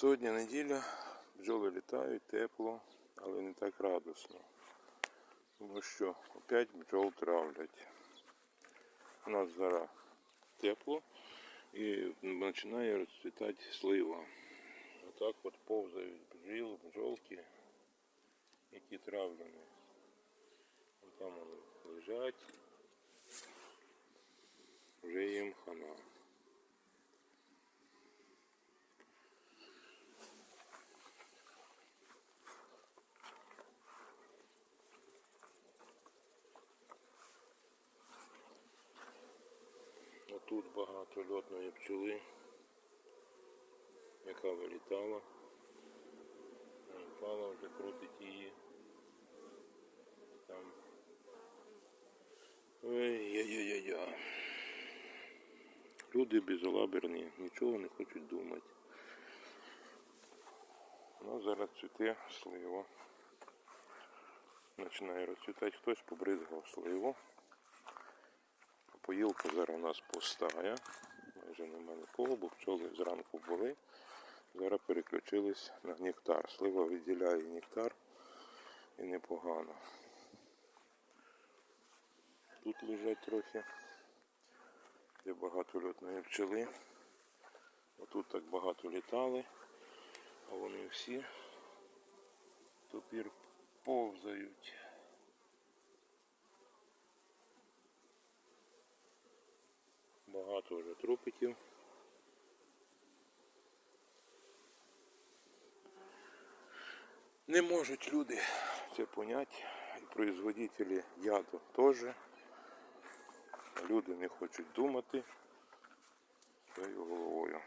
Сьогодні неділя, бджоли літають, тепло, але не так радосно. Тому що опять бджол травлять. У нас зараз тепло і починає розцвітати слива. Отак от повзають бджіл, бджолки, які травлені. Вон Там вони лежать. Вже їм хана. А тут багато льотної пчоли, яка вилітала. Вона Впала, вже крутить її. Там. Ой-яй-яй-яй. Люди безалаберні, нічого не хочуть думати. Ну, зараз цвіте слива. Починає розцвітати, хтось побризгав сливу. Поїлка зараз у нас пустая. Майже нема нікого, бо пчоли зранку були. Зараз переключились на нектар. Слива виділяє нектар і непогано. Тут лежать трохи, де багато льотної пчели. Отут так багато літали, а вони всі тепер повзають. Вже трупиків. Не можуть люди це поняти. І производителі яду теж. Люди не хочуть думати своєю головою.